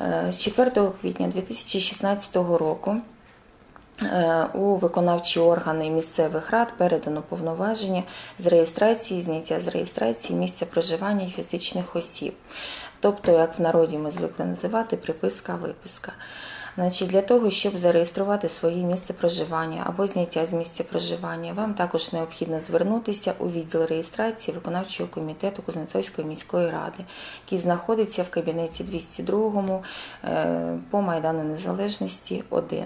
Е, З 4 квітня 2016 року е, у виконавчі органи місцевих рад передано повноваження з реєстрації, зняття з реєстрації місця проживання фізичних осіб. Тобто, як в народі ми звикли називати, приписка-виписка. Значить, для того, щоб зареєструвати своє місце проживання або зняття з місця проживання, вам також необхідно звернутися у відділ реєстрації виконавчого комітету Кузнецовської міської ради, який знаходиться в кабінеті 202 е, по Майдану Незалежності 1.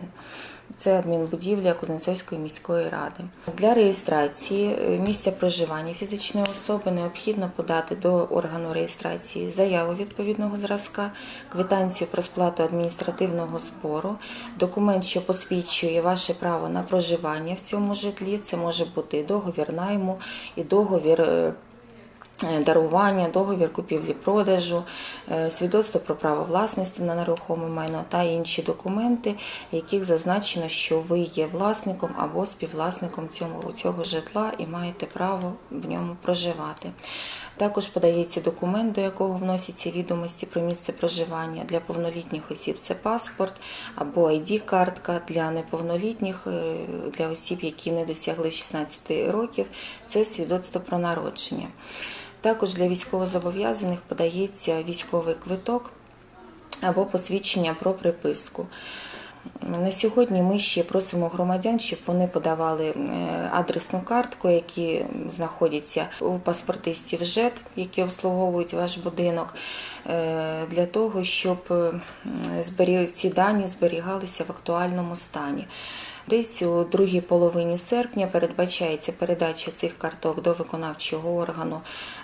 Це адмінбудівля Кузнецовської міської ради. Для реєстрації е, місця проживання фізичної особи необхідно подати до органу реєстрації заяву відповідного зразка, квитанцію про сплату адміністративного збору, документ, що посвідчує ваше право на проживання в цьому житлі. Це може бути договір найму, і договір. Е, Дарування, договір купівлі-продажу, е, свідоцтво про право власності на нерухоме майно та інші документи, в яких зазначено, що ви є власником або співвласником цього, цього житла і маєте право в ньому проживати. Також подається документ, до якого вносяться відомості про місце проживання для повнолітніх осіб. Це паспорт або ID-картка для неповнолітніх, е, для осіб, які не досягли 16 років. Це свідоцтво про народження. Також для військовозобов'язаних подається військовий квиток або посвідчення про приписку. На сьогодні ми ще просимо громадян, щоб вони подавали е, адресну картку, які знаходяться у паспортистів ЖЕТ, які обслуговують ваш будинок, е, для того, щоб ці дані зберігалися в актуальному стані. Десь у другій половині серпня передбачається передача цих карток до виконавчого органу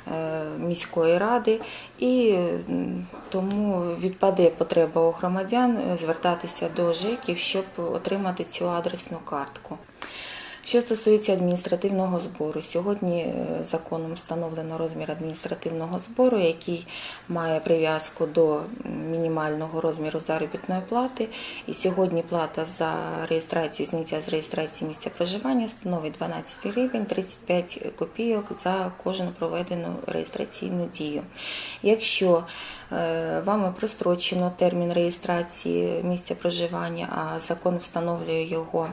е, міської ради, і тому відпаде потреба у громадян е, звертатися до ЖЕКів, щоб отримати цю адресну картку. Що стосується адміністративного збору, сьогодні е, законом встановлено розмір адміністративного збору, який має прив'язку до мінімального розміру заробітної плати. І сьогодні плата за реєстрацію зняття з реєстрації місця проживання становить 12 гривень 35 копійок за кожну проведену реєстраційну дію. Якщо вами прострочено термін реєстрації місця проживання, а закон встановлює його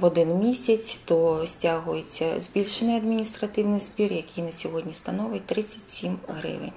в один місяць, то стягується збільшений адміністративний збір, який на сьогодні становить 37 гривень.